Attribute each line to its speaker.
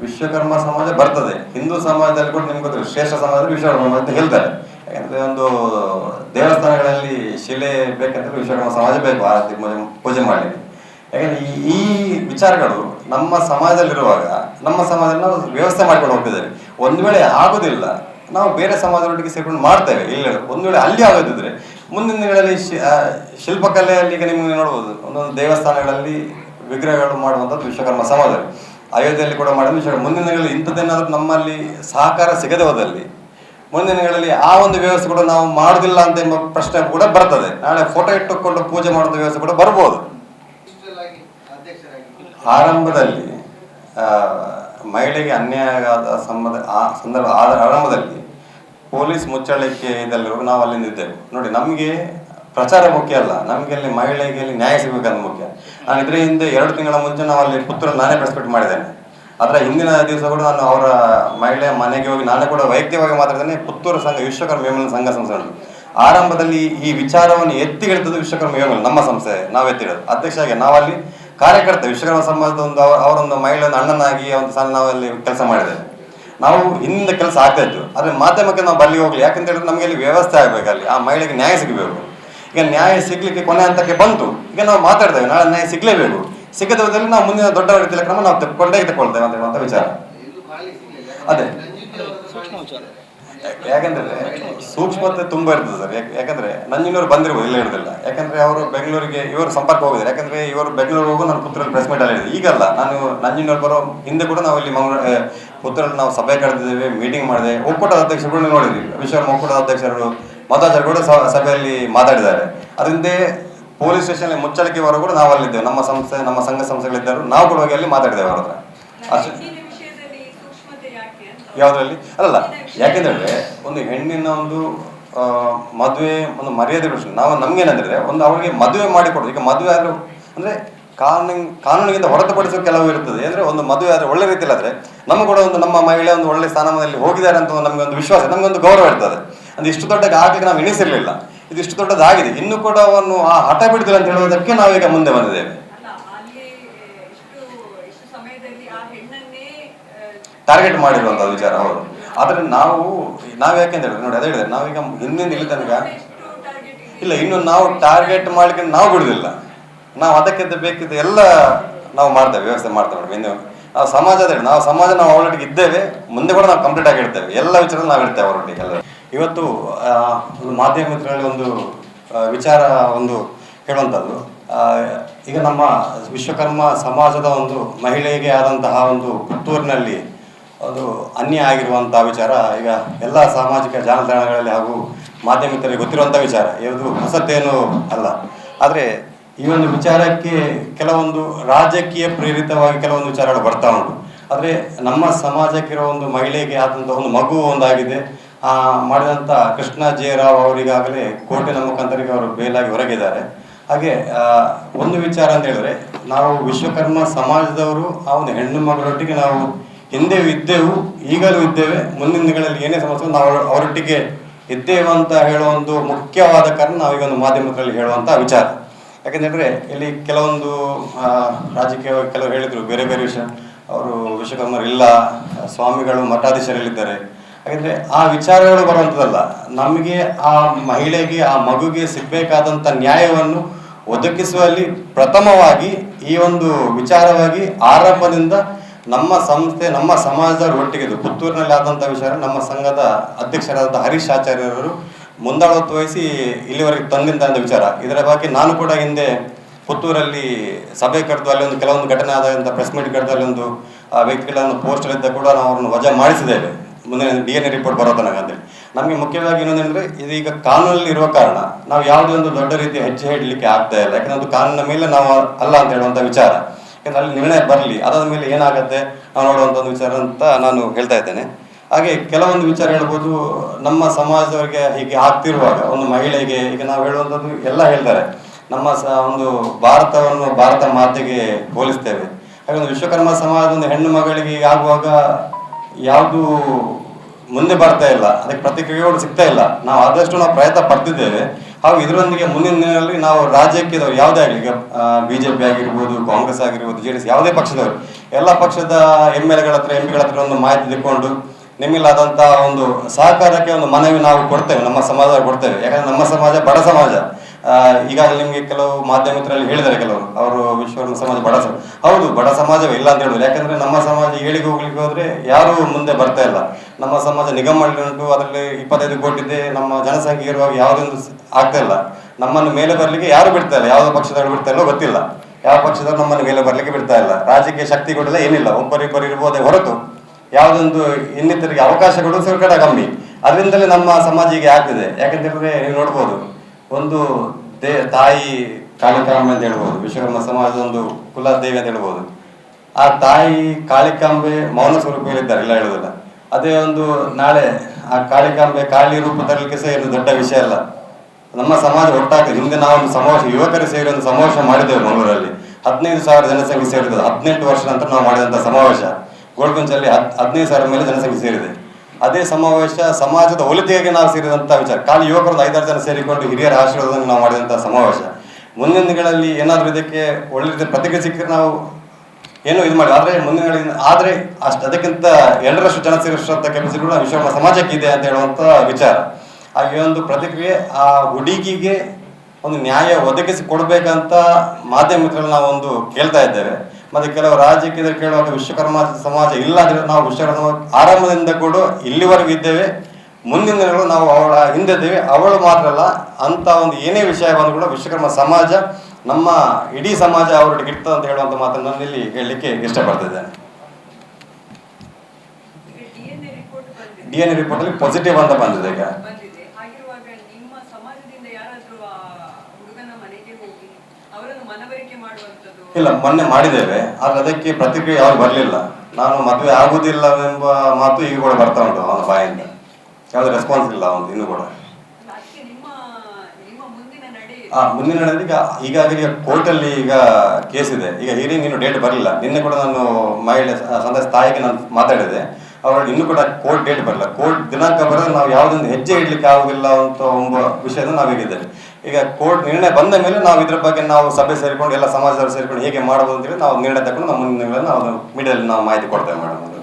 Speaker 1: ವಿಶ್ವಕರ್ಮ ಸಮಾಜ ಬರ್ತದೆ. ಹಿಂದೂ ಸಮಾಜದಲ್ಲಿ ಕೂಡ ನಿಮ್ಗೆ ಗೊತ್ತಿಲ್ಲ ಶ್ರೇಷ್ಠ ಸಮಾಜದಲ್ಲಿ ವಿಶ್ವಕರ್ಮ ಸಮಾಜ ಅಂತ ಹೇಳ್ತಾರೆ. ಯಾಕಂದ್ರೆ ಒಂದು ದೇವಸ್ಥಾನಗಳಲ್ಲಿ ಶಿಲೆ ಬೇಕಂದ್ರೆ ವಿಶ್ವಕರ್ಮ ಸಮಾಜ ಬೇಕು ಆರತಿ ಪೂಜೆ- ಮಾಡಲಿಕ್ಕೆ. ಯಾಕಂದ್ರೆ ಈ ವಿಚಾರಗಳು ನಮ್ಮ ಸಮಾಜದಲ್ಲಿರುವಾಗ ನಮ್ಮ ಸಮಾಜದಲ್ಲಿ ನಾವು ವ್ಯವಸ್ಥೆ ಮಾಡ್ಕೊಂಡು ಹೋಗ್ತಿದ್ದೇವೆ. ಒಂದು ವೇಳೆ ಆಗುದಿಲ್ಲ ನಾವು ಬೇರೆ ಸಮಾಜದೊಟ್ಟಿಗೆ ಸೇರ್ಕೊಂಡು ಮಾಡ್ತೇವೆ ಇಲ್ಲ ಒಂದು ವೇಳೆ ಅಲ್ಲಿ ಆಗೋದಿದ್ರೆ. ಮುಂದಿನ ದಿನಗಳಲ್ಲಿ ಆ, ಶಿಲ್ಪಕಲೆಯಲ್ಲಿ ಈಗ ನಿಮ್ಗೆ ನೋಡ್ಬೋದು ಒಂದೊಂದು ದೇವಸ್ಥಾನಗಳಲ್ಲಿ ವಿಗ್ರಹಗಳು ಮಾಡುವಂಥದ್ದು ವಿಶ್ವಕರ್ಮ ಸಮಾಜ ಅಯೋಧ್ಯೆಯಲ್ಲಿ ಕೂಡ ಮಾಡೋದು ಮುಂದಿನ ದಿನಗಳಲ್ಲಿ ಇಂಥದ್ದೇನಾದ್ರೂ ನಮ್ಮಲ್ಲಿ ಸಹಕಾರ ಸಿಗದೆ ಹೋದಲ್ಲಿ, ಮುಂದಿನ ದಿನಗಳಲ್ಲಿ ಆ ಒಂದು ವ್ಯವಸ್ಥೆ ಕೂಡ ನಾವು ಮಾಡುದಿಲ್ಲ ಅಂತ ಎಂಬ ಪ್ರಶ್ನೆ ಕೂಡ ಬರ್ತದೆ. ನಾಳೆ ಫೋಟೋ ಇಟ್ಟುಕೊಂಡು ಪೂಜೆ ಮಾಡುವಂಥ ವ್ಯವಸ್ಥೆ ಕೂಡ ಬರ್ಬೋದು. ಆರಂಭದಲ್ಲಿ ಮಹಿಳೆಗೆ ಅನ್ಯಾಯ ಆದ ಸಂಬಂಧ, ಆ ಸಂದರ್ಭ ಆರಂಭದಲ್ಲಿ ಪೊಲೀಸ್ ಮುಚ್ಚಳಿಕೆ ಇದಲ್ಲಿರುವಾಗ ನಾವು ಅಲ್ಲಿಂದ ಇದ್ದೇವೆ ನೋಡಿ, ನಮಗೆ ಪ್ರಚಾರ ಮುಖ್ಯ ಅಲ್ಲ. ನಮಗೆ ಅಲ್ಲಿ ಮಹಿಳೆಗೆ ಅಲ್ಲಿ ನ್ಯಾಯ ಸಿಗಬೇಕಂತ ಮುಖ್ಯ. ನಾನು ಇದ್ರ ಹಿಂದೆ ಎರಡು ತಿಂಗಳ ಮುಂಚೆ ನಾವು ಅಲ್ಲಿ ಪುತ್ರ ನಾನೇ ಪ್ರೆಸ್ಪೆಕ್ಟ್ ಮಾಡಿದ್ದೇನೆ. ಅದರ ಹಿಂದಿನ ದಿವಸ ಕೂಡ ನಾನು ಅವರ ಮಹಿಳೆಯ ಮನೆಗೆ ಹೋಗಿ ನಾನೇ ಕೂಡ ವೈಯಕ್ತಿಕವಾಗಿ ಮಾತಾಡಿದ್ದೇನೆ. ಪುತ್ತೂರು ಸಂಘ, ವಿಶ್ವಕರ್ಮ ವೇಮನ ಸಂಘ ಸಂಸ್ಥೆ ಆರಂಭದಲ್ಲಿ ಈ ವಿಚಾರವನ್ನು ಎತ್ತಿ ವಿಶ್ವಕರ್ಮ ವೇಮನ ನಮ್ಮ ಸಂಸ್ಥೆ, ನಾವು ಎತ್ತಿಡೋದು ಅಧ್ಯಕ್ಷರಾಗಿ ನಾವಲ್ಲಿ ಕಾರ್ಯಕರ್ತ ವಿಶ್ವಕರ್ಮ ಸಮಾಜದ ಒಂದು ಅವರ ಅವರೊಂದು ಒಂದು ಅಣ್ಣನಾಗಿ ಒಂದು ಸಣ್ಣ ನಾವಲ್ಲಿ ಕೆಲಸ ಮಾಡಿದ್ದೇವೆ. ನಾವು ಹಿಂದಿನ ಕೆಲಸ ಆಗ್ತಾ ಇತ್ತು. ಆದರೆ ಮಾಧ್ಯಮಕ್ಕೆ ನಾವು ಬಲ್ಲಿ ಹೋಗ್ಲಿ ಯಾಕಂತ ಹೇಳಿದ್ರೆ ನಮಗೆ ಅಲ್ಲಿ ವ್ಯವಸ್ಥೆ ಆಗಬೇಕು ಅಲ್ಲಿ. ಆ ಮಹಿಳೆಗೆ ನ್ಯಾಯ ಸಿಗಬೇಕು. ಈಗ ನ್ಯಾಯ ಸಿಗ್ಲಿಕ್ಕೆ ಕೊನೆ ಹಂತಕ್ಕೆ ಬಂತು. ಈಗ ನಾವು ಮಾತಾಡ್ತೇವೆ, ನಾಳೆ ನ್ಯಾಯ ಸಿಗ್ಲೇಬೇಕು. ಸಿಗದ ಹೋದಲ್ಲಿ ನಾವು ಮುಂದಿನ ದೊಡ್ಡ ರೀತಿಯ ಕ್ರಮ ನಾವು ತೆಕ್ಕೊಂಡೇ ತಗೊಳ್ತೇವೆ ಅಂತ ವಿಚಾರ. ಅದೇ. ಯಾಕಂದ್ರೆ ಸೂಕ್ಷ್ಮತೆ ತುಂಬಾ ಇರ್ತದೆ ಸರ್. ಯಾಕ್- ಯಾಕಂದ್ರೆ ನಂಜಿನವರು ಬಂದಿರ್ಬೋದು, ಇಲ್ಲ ಇರೋದಿಲ್ಲ. ಯಾಕಂದ್ರೆ ಅವರು ಬೆಂಗಳೂರಿಗೆ, ಇವರು ಸಂಪರ್ಕ ಹೋಗಿದ್ದಾರೆ. ಯಾಕಂದ್ರೆ ಇವರು ಬೆಂಗಳೂರು ಹೋಗು ನಾನು ಪುತ್ರ ಪ್ರೆಸ್ ಮೀಟ್ ಅಲ್ಲಿ ಈಗಲ್ಲ, ನಾನು ನಂಜಿನವರು ಬರೋ ಹಿಂದೆ ಕೂಡ ನಾವು ಇಲ್ಲಿ ಮಂಗಳೂರು ಪುತ್ರ ನಾವು ಸಭೆ ಕರೆದಿದ್ದೇವೆ ಮೀಟಿಂಗ್ ಮಾಡಿದೆ ಒಕ್ಕೂಟದ ಅಧ್ಯಕ್ಷರು ನೋಡಿದ್ವಿ ವಿಶ್ವ ಒಕ್ಕೂಟದ ಅಧ್ಯಕ್ಷರು ಮತಾಚಾರ ಕೂಡ ಸಭೆಯಲ್ಲಿ ಮಾತಾಡಿದ್ದಾರೆ. ಅದರಿಂದ ಪೊಲೀಸ್ ಸ್ಟೇಷನ್ ಮುಚ್ಚಳಿಕೆವರೆಗೂ ಕೂಡ ನಾವು ಅಲ್ಲಿದ್ದೇವೆ ನಮ್ಮ ಸಂಸ್ಥೆ ನಮ್ಮ ಸಂಘ ಸಂಸ್ಥೆಗಳಿದ್ದರು ನಾವು ಕೂಡ ಹೋಗಿ ಅಲ್ಲಿ ಮಾತಾಡಿದ್ದೇವೆ ಅವ್ರ ಹತ್ರ. ಯಾವುದರಲ್ಲಿ? ಅಲ್ಲಲ್ಲ ಯಾಕೆಂದ್ರೆ ಒಂದು ಹೆಣ್ಣಿನ ಒಂದು ಮದುವೆ ಒಂದು ಮರ್ಯಾದೆ ಪ್ರಶ್ನೆ ನಾವು ನಮ್ಗೇನಂದ್ರೆ ಒಂದು ಅವರಿಗೆ ಮದುವೆ ಮಾಡಿಕೊಡೋದು. ಈಗ ಮದುವೆ ಆದ್ರೆ ಅಂದ್ರೆ ಕಾನೂನು ಕಾನೂನಿಗಿಂತ ಹೊರತುಪಡಿಸೋ ಕೆಲವು ಇರ್ತದೆ ಅಂದ್ರೆ ಒಂದು ಮದುವೆ ಆದ್ರೆ ಒಳ್ಳೆ ರೀತಿಯಲ್ಲಿ ಆದ್ರೆ ನಮ್ಮ ಕೂಡ ಒಂದು ನಮ್ಮ ಮಹಿಳೆ ಒಂದು ಒಳ್ಳೆ ಸ್ಥಾನಮಾನದಲ್ಲಿ ಹೋಗಿದ್ದಾರೆ ಅಂತ ನಮ್ಗೆ ಒಂದು ವಿಶ್ವಾಸ ನಮ್ಗೆ ಒಂದು ಗೌರವ ಇರ್ತದೆ. ಅಂದ್ರೆ ಇಷ್ಟು ದೊಡ್ಡ ಆಗ್ಲಿಕ್ಕೆ ನಾವು ಎಣಿಸಿರ್ಲಿಲ್ಲ. ಇದು ಇಷ್ಟು ದೊಡ್ಡದಾಗಿದೆ ಇನ್ನು ಕೂಡ ಅವನು ಆ ಹಠ ಬಿಡುದಿಲ್ಲ ಅಂತ ಹೇಳುವುದಕ್ಕೆ ನಾವೀಗ ಮುಂದೆ ಬಂದಿದ್ದೇವೆ. ಟಾರ್ಗೆಟ್ ಮಾಡಿರುವಂತ ವಿಚಾರ ಅವರು ಆದ್ರೆ ನಾವು ನಾವ್ ಯಾಕೆಂತ ಹೇಳಿದ್ರೆ ನೋಡಿ ಅದೇ ಹೇಳಿದ್ರೆ ನಾವೀಗ ಹಿಂದಿನ ಇಲ್ಲಿ ತನಕ ಇಲ್ಲ ಇನ್ನು ನಾವು ಟಾರ್ಗೆಟ್ ಮಾಡ್ಲಿಕ್ಕೆ ನಾವು ಬಿಡುದಿಲ್ಲ. ನಾವು ಅದಕ್ಕಿಂತ ಬೇಕಿದ್ದ ಎಲ್ಲ ನಾವು ಮಾಡ್ತೇವೆ ವ್ಯವಸ್ಥೆ ಮಾಡ್ತೇವೆ ಮೇಡಮ್ ಇನ್ನು ನಾವು ಸಮಾಜದ ನಾವು ಸಮಾಜ ನಾವು ಅವರೊಟ್ಟಿಗೆ ಇದ್ದೇವೆ. ಮುಂದೆ ಕೂಡ ನಾವು ಕಂಪ್ಲೀಟ್ ಆಗಿ ಇರ್ತೇವೆ. ಎಲ್ಲ ವಿಚಾರದಲ್ಲಿ ನಾವು ಇರ್ತೇವೆ ಅವರೊಟ್ಟಿಗೆ ಎಲ್ಲ ಇವತ್ತು ಮಾಧ್ಯಮ ಮಿತ್ರರಲ್ಲಿ ಒಂದು ವಿಚಾರ ಒಂದು ಹೇಳುವಂಥದ್ದು. ಈಗ ನಮ್ಮ ವಿಶ್ವಕರ್ಮ ಸಮಾಜದ ಒಂದು ಮಹಿಳೆಗೆ ಆದಂತಹ ಒಂದು ಪುತ್ತೂರಿನಲ್ಲಿ ಅದು ಅನ್ಯ ಆಗಿರುವಂಥ ವಿಚಾರ. ಈಗ ಎಲ್ಲ ಸಾಮಾಜಿಕ ಜಾಲತಾಣಗಳಲ್ಲಿ ಹಾಗೂ ಮಾಧ್ಯಮಿಕರಿಗೆ ಗೊತ್ತಿರುವಂಥ ವಿಚಾರ. ಇದು ಹೊಸತೇನು ಅಲ್ಲ. ಆದರೆ ಈ ಒಂದು ವಿಚಾರಕ್ಕೆ ಕೆಲವೊಂದು ರಾಜಕೀಯ ಪ್ರೇರಿತವಾಗಿ ಕೆಲವೊಂದು ವಿಚಾರಗಳು ಬರ್ತಾ ಉಂಟು. ಆದರೆ ನಮ್ಮ ಸಮಾಜಕ್ಕಿರೋ ಒಂದು ಮಹಿಳೆಗೆ ಆದಂಥ ಒಂದು ಮಗು ಒಂದಾಗಿದೆ. ಮಾಡಿದಂಥ ಕೃಷ್ಣ ಜೆ ರಾವ್ ಅವರಿಗಾಗಲೇ ಕೋರ್ಟಿನ ಮುಖಾಂತರಿಗೆ ಅವರು ಬೇಲಾಗಿ ಹೊರಗಿದ್ದಾರೆ. ಹಾಗೆ ಒಂದು ವಿಚಾರ ಅಂತ ಹೇಳಿದ್ರೆ, ನಾವು ವಿಶ್ವಕರ್ಮ ಸಮಾಜದವರು, ಆ ಒಂದು ಹೆಣ್ಣು ಮಗಳೊಟ್ಟಿಗೆ ನಾವು ಹಿಂದೆ ಇದ್ದೆವು, ಈಗಲೂ ಇದ್ದೇವೆ, ಮುಂದಿನ ದಿನಗಳಲ್ಲಿ ಏನೇ ಸಮಸ್ಯೆ ನಾವು ಅವರೊಟ್ಟಿಗೆ ಇದ್ದೇವೆ ಅಂತ ಹೇಳೋ ಒಂದು ಮುಖ್ಯವಾದ ಕಾರಣ ನಾವೀಗ ಒಂದು ಮಾಧ್ಯಮದಲ್ಲಿ ಹೇಳುವಂತ ವಿಚಾರ. ಯಾಕೆಂದ್ರೆ ಇಲ್ಲಿ ಕೆಲವೊಂದು ರಾಜಕೀಯವಾಗಿ ರಾಜಕೀಯ ಕೆಲವರು ಹೇಳಿದ್ರು, ಬೇರೆ ಬೇರೆ ವಿಷಯ. ಅವರು ವಿಶ್ವಕರ್ಮರು ಇಲ್ಲ ಸ್ವಾಮಿಗಳು ಮಠಾಧೀಶರಲ್ಲಿದ್ದಾರೆ. ಯಾಕಂದ್ರೆ ಆ ವಿಚಾರಗಳು ಬರುವಂಥದ್ದಲ್ಲ. ನಮಗೆ ಆ ಮಹಿಳೆಗೆ, ಆ ಮಗುಗೆ ಸಿಗ್ಬೇಕಾದಂತ ನ್ಯಾಯವನ್ನು ಒದಗಿಸುವಲ್ಲಿ ಪ್ರಥಮವಾಗಿ ಈ ಒಂದು ವಿಚಾರವಾಗಿ ಆರಂಭದಿಂದ ನಮ್ಮ ಸಂಸ್ಥೆ, ನಮ್ಮ ಸಮಾಜದವರು ಒಟ್ಟಿಗೆ ಪುತ್ತೂರಿನಲ್ಲಿ ಆದಂಥ ವಿಚಾರ, ನಮ್ಮ ಸಂಘದ ಅಧ್ಯಕ್ಷರಾದಂಥ ಹರೀಶ್ ಆಚಾರ್ಯರವರು ಮುಂದಾಳತ್ವ ವಹಿಸಿ ಇಲ್ಲಿವರೆಗೆ ತಂದಿದ್ದಂಥ ವಿಚಾರ. ಇದರ ಬಗ್ಗೆ ನಾನು ಕೂಡ ಹಿಂದೆ ಪುತ್ತೂರಲ್ಲಿ ಸಭೆ ಕರೆದು ಅಲ್ಲಿ ಒಂದು ಕೆಲವೊಂದು ಘಟನೆ ಆದಂಥ ಪ್ರೆಸ್ ಮೀಟ್ ಕರೆದು ಅಲ್ಲಿ ಒಂದು ವ್ಯಕ್ತಿಗಳನ್ನು ಪೋಸ್ಟರ್ ಇದ್ದ ಕೂಡ ನಾವು ಅವ್ರನ್ನು ವಜಾ ಮಾಡಿಸಿದ್ದೇವೆ. ಮುಂದಿನ ಡಿ ಎನ್ ಎ ರಿಪೋರ್ಟ್ ಬರೋ ತನಕ ಅಂದರೆ ನಮಗೆ ಮುಖ್ಯವಾಗಿ ಇನ್ನೊಂದಂದ್ರೆ ಇದೀಗ ಕಾನೂನಲ್ಲಿ ಇರುವ ಕಾರಣ ನಾವು ಯಾವುದೇ ಒಂದು ದೊಡ್ಡ ರೀತಿಯ ಹೆಜ್ಜೆ ಇಡಲಿಕ್ಕೆ ಆಗ್ತಾ ಇಲ್ಲ. ಯಾಕಂದ್ರೆ ಅದು ಕಾನೂನಿನ ಮೇಲೆ ನಾವು ಅಲ್ಲ ಅಂತ ಹೇಳುವಂಥ ವಿಚಾರ. ಯಾಕಂದ್ರೆ ಅಲ್ಲಿ ನಿರ್ಣಯ ಬರಲಿ, ಅದಾದ ಮೇಲೆ ಏನಾಗುತ್ತೆ ನಾವು ನೋಡುವಂಥ ಒಂದು ವಿಚಾರ ಅಂತ ನಾನು ಹೇಳ್ತಾ ಇದ್ದೇನೆ. ಹಾಗೆ ಕೆಲವೊಂದು ವಿಚಾರ ಹೇಳ್ಬೋದು, ನಮ್ಮ ಸಮಾಜದವರಿಗೆ ಹೀಗೆ ಆಗ್ತಿರುವಾಗ ಒಂದು ಮಹಿಳೆಗೆ, ಈಗ ನಾವು ಹೇಳುವಂಥದ್ದು ಎಲ್ಲ ಹೇಳ್ತಾರೆ, ನಮ್ಮ ಸ ಒಂದು ಭಾರತವನ್ನು ಭಾರತ ಮಾತೆಗೆ ಹೋಲಿಸ್ತೇವೆ. ಹಾಗೆ ಒಂದು ವಿಶ್ವಕರ್ಮ ಸಮಾಜದ ಒಂದು ಹೆಣ್ಣು ಮಗಳಿಗೆ ಆಗುವಾಗ ಯಾವುದು ಮುಂದೆ ಬರ್ತಾ ಇಲ್ಲ, ಅದಕ್ಕೆ ಪ್ರತಿಕ್ರಿಯೆಗಳು ಸಿಗ್ತಾ ಇಲ್ಲ. ನಾವು ಆದಷ್ಟು ನಾವು ಪ್ರಯತ್ನ ಪಡ್ತಿದ್ದೇವೆ. ಹಾಗೂ ಇದರೊಂದಿಗೆ ಮುಂದಿನ ದಿನಗಳಲ್ಲಿ ನಾವು ರಾಜ್ಯಕ್ಕೆ ಯಾವುದೇ ಆಗಲಿ, ಈಗ ಪಿ ಆಗಿರ್ಬೋದು, ಕಾಂಗ್ರೆಸ್ ಆಗಿರ್ಬೋದು, ಜೆ ಡಿ ಎಸ್ ಯಾವುದೇ ಪಕ್ಷದವರು, ಎಲ್ಲ ಪಕ್ಷದ ಎಂ ಎಲ್ ಎಗಳ ಹತ್ರ, ಎಂ ಪಿಗಳ ಹತ್ರ ಒಂದು ಮಾಹಿತಿ ತಿಳ್ಕೊಂಡು ನಿಮ್ಮಿಲ್ಲಾದಂತಹ ಒಂದು ಸಹಕಾರಕ್ಕೆ ಒಂದು ಮನವಿ ನಾವು ಕೊಡ್ತೇವೆ, ನಮ್ಮ ಸಮಾಜ ಕೊಡ್ತೇವೆ. ಯಾಕಂದ್ರೆ ನಮ್ಮ ಸಮಾಜ ಬಡ ಸಮಾಜ. ಈಗಾಗಲೇ ನಿಮಗೆ ಕೆಲವು ಮಾಧ್ಯಮಿತರಲ್ಲಿ ಹೇಳಿದ್ದಾರೆ ಕೆಲವರು. ಅವರು ವಿಶ್ವ ಸಮಾಜ ಬಡ ಸಮಾಜ. ಹೌದು, ಬಡ ಸಮಾಜವೇ ಇಲ್ಲ ಅಂತ ಹೇಳಿದ್ರು ಯಾಕಂದ್ರೆ ನಮ್ಮ ಸಮಾಜ ಏಳಿಗೆ ಹೋಗ್ಲಿಕ್ಕೆ ಹೋದ್ರೆ ಯಾರು ಮುಂದೆ ಬರ್ತಾ ಇಲ್ಲ. ನಮ್ಮ ಸಮಾಜ ನಿಗಮ ಉಂಟು ಅದರಲ್ಲಿ ಇಪ್ಪತ್ತೈದು ಕೋಟಿ ಇದೆ ನಮ್ಮ ಜನಸಂಖ್ಯೆ ಇರುವಾಗ ಯಾವುದೊಂದು ಆಗ್ತಾ ಇಲ್ಲ. ನಮ್ಮನ್ನು ಮೇಲೆ ಬರಲಿಕ್ಕೆ ಯಾರು ಬಿಡ್ತಾ ಇಲ್ಲ. ಯಾವ ಪಕ್ಷದವರು ಬಿಡ್ತಾ ಇಲ್ಲೋ ಗೊತ್ತಿಲ್ಲ. ಯಾವ ಪಕ್ಷದವರು ನಮ್ಮನ್ನು ಮೇಲೆ ಬರಲಿಕ್ಕೆ ಬಿಡ್ತಾ ಇಲ್ಲ. ರಾಜಕೀಯ ಶಕ್ತಿ ಕೊಡಲ್ಲ, ಏನಿಲ್ಲ. ಒಬ್ಬರಿಬ್ಬರು ಇರ್ಬೋದೇ ಹೊರತು ಯಾವುದೊಂದು ಇನ್ನಿತರಿಗೆ ಅವಕಾಶಗಳು ಸರ್ಕಾರ ಕಮ್ಮಿ ಅದರಿಂದಲೇ ನಮ್ಮ ಸಮಾಜ ಹೀಗೆ ಆಗ್ತಿದೆ. ಯಾಕಂತೇಳಿದ್ರೆ ನೀವು ನೋಡ್ಬೋದು, ಒಂದು ದೇ ತಾಯಿ ಕಾಳಿಕಾಂಬೆ ಅಂತ ಹೇಳ್ಬೋದು. ವಿಶ್ವಕರ್ಮ ಸಮಾಜದ ಒಂದು ಕುಲದೇವಿ ಅಂತ ಹೇಳ್ಬೋದು. ಆ ತಾಯಿ ಕಾಳಿಕಾಂಬೆ ಮೌನ ಸ್ವರೂಪದಲ್ಲಿದ್ದಾರೆ, ಇಲ್ಲ ಹೇಳೋದಿಲ್ಲ ಅದೇ ಒಂದು ನಾಳೆ ಆ ಕಾಳಿಕಾಂಬೆ ಕಾಳಿ ರೂಪ ತರಲಿಕ್ಕೆ ಸಹ ಏನು ದೊಡ್ಡ ವಿಷಯ ಅಲ್ಲ. ನಮ್ಮ ಸಮಾಜ ಒಟ್ಟಾಗಿ ಹಿಂದೆ ನಾವು ಒಂದು ಸಮಾವೇಶ ಯುವಕರು ಸೇರಿ ಒಂದು ಸಮಾವೇಶ ಮಾಡಿದ್ದೇವೆ ಮಂಗಳೂರಲ್ಲಿ. ಹದಿನೈದು ಸಾವಿರ ಜನಸಂಖ್ಯೆ ಸೇರಿದೆ. ಹದಿನೆಂಟು ವರ್ಷ ನಂತರ ನಾವು ಮಾಡಿದಂಥ ಸಮಾವೇಶ. ಗೋಲ್ಗುಂಚಲ್ಲಿ ಹದ್, ಹದಿನೈದು ಸಾವಿರ ಮೇಲೆ ಜನಸಂಖ್ಯೆ ಸೇರಿದೆ. ಅದೇ ಸಮಾವೇಶ ಸಮಾಜದ ಒಲಿತೆಗೆ ನಾವು ಸೇರಿದಂಥ ವಿಚಾರ. ಖಾಲಿ ಯುವಕರು ಐದಾರು ಜನ ಸೇರಿಕೊಂಡು ಹಿರಿಯರ ಆಶೀರ್ವಾದವನ್ನು ನಾವು ಮಾಡಿದಂಥ ಸಮಾವೇಶ. ಮುಂದಿನ ದಿನಗಳಲ್ಲಿ ಏನಾದರೂ ಇದಕ್ಕೆ ಒಳ್ಳೆ ರೀತಿಯ ಪ್ರತಿಕ್ರಿಯೆ ಸಿಕ್ಕರೆ ನಾವು ಏನು ಇದು ಮಾಡಿ ಆದರೆ ಮುಂದಿನ ಆದ್ರೆ ಅಷ್ಟು ಅದಕ್ಕಿಂತ ಎರಡರಷ್ಟು ಜನ ಸೇರಿಸುವಂಥ ಕೆಪಾಸಿಟಿ ಕೂಡ ವಿಶ್ವ ಸಮಾಜಕ್ಕೆ ಇದೆ ಅಂತ ಹೇಳುವಂಥ ವಿಚಾರ. ಹಾಗೆ ಒಂದು ಪ್ರತಿಕ್ರಿಯೆ, ಆ ಹುಡುಗಿಗೆ ಒಂದು ನ್ಯಾಯ ಒದಗಿಸಿ ಕೊಡಬೇಕಂತ ಮಾಧ್ಯಮ ಮಿತ್ರರಲ್ಲಿ ನಾವು ಒಂದು ಕೇಳ್ತಾ ಇದ್ದೇವೆ. ಮತ್ತು ಕೆಲವು ರಾಜಕೀಯದಲ್ಲಿ ಕೇಳುವಾಗ ವಿಶ್ವಕರ್ಮ ಸಮಾಜ ಇಲ್ಲ ಅಂದರೆ ನಾವು ವಿಶ್ವಕರ್ಮ ಆರಂಭದಿಂದ ಕೂಡ ಇಲ್ಲಿವರೆಗೂ ಇದ್ದೇವೆ. ಮುಂದಿನ ದಿನಗಳು ನಾವು ಅವಳ ಹಿಂದೆ ಇದ್ದೇವೆ. ಅವಳು ಮಾತ್ರ ಅಲ್ಲ ಅಂತ ಒಂದು ಏನೇ ವಿಷಯ ಬಂದ್ರು ಕೂಡ ವಿಶ್ವಕರ್ಮ ಸಮಾಜ ನಮ್ಮ ಇಡೀ ಸಮಾಜ ಅವರೊಟ್ಟಿಗೆ ಇರ್ತದೆ ಅಂತ ಹೇಳುವಂತ ಮಾತನ್ನು ನಾನು ಇಲ್ಲಿ ಹೇಳಲಿಕ್ಕೆ ಇಷ್ಟಪಡ್ತಿದ್ದೇನೆ.
Speaker 2: ಡಿ ಎನ್ ಎ ರಿಪೋರ್ಟ್
Speaker 1: ಅಲ್ಲಿ ಪಾಸಿಟಿವ್ ಅಂತ ಬಂದಿದೆ ಈಗ. ಇಲ್ಲ ಮೊನ್ನೆ ಮಾಡಿದ್ದೇವೆ. ಆದ್ರೆ ಅದಕ್ಕೆ ಪ್ರತಿಕ್ರಿಯೆ ಯಾರು ಬರಲಿಲ್ಲ. ನಾನು ಮದುವೆ ಆಗುದಿಲ್ಲ ಎಂಬ ಮಾತು ಈಗ ಕೂಡ ಬರ್ತಾ ಉಂಟು ಅವನ ಬಾಯಿಂದ. ಯಾವ್ದು ರೆಸ್ಪಾನ್ಸ್ ಇಲ್ಲ ಅವನು ಇನ್ನು ಕೂಡ. ಆ ಮುಂದಿನ ಈಗ ಈಗಾಗಲೇ ಈಗ ಕೋರ್ಟಲ್ಲಿ ಈಗ ಕೇಸ್ ಇದೆ. ಈಗ ಹಿರಿಯ ಇನ್ನು ಡೇಟ್ ಬರಲಿಲ್ಲ. ನಿನ್ನೆ ಕೂಡ ನಾನು ಮಹಿಳೆ ಸಂದ ತಾಯಿಗೆ ನಾನು ಮಾತಾಡಿದೆ. ಅವರು ಇನ್ನೂ ಕೂಡ ಕೋರ್ಟ್ ಡೇಟ್ ಬರಲ್ಲ ಕೋರ್ಟ್ ದಿನಾಂಕ ಬರೆದ್ರೆ ನಾವು ಯಾವುದೊಂದು ಹೆಜ್ಜೆ ಇಡ್ಲಿಕ್ಕೆ ಆಗುದಿಲ್ಲ ಅಂತ ಎಂಬ ವಿಷಯದ ನಾವು ಹೇಗಿದ್ದೇವೆ ಈಗ ಕೋರ್ಟ್ ನಿರ್ಣಯ ಬಂದ ಮೇಲೆ ನಾವು ಇದ್ರ ಬಗ್ಗೆ ನಾವು ಸಭೆ ಸೇರಿಕೊಂಡು ಎಲ್ಲ ಸಮಾಜದವರು ಸೇರಿಕೊಂಡು ಹೇಗೆ ಮಾಡಬಹುದು ಅಂತೇಳಿ ನಾವು ನಿರ್ಣಯ ತಗೊಂಡು ನಮ್ಮ ಮುಂದಿನ ನಾವು ಮೀಡಿಯಾದಲ್ಲಿ ನಾವು ಮಾಹಿತಿ ಕೊಡ್ತೇವೆ ಮೇಡಮ್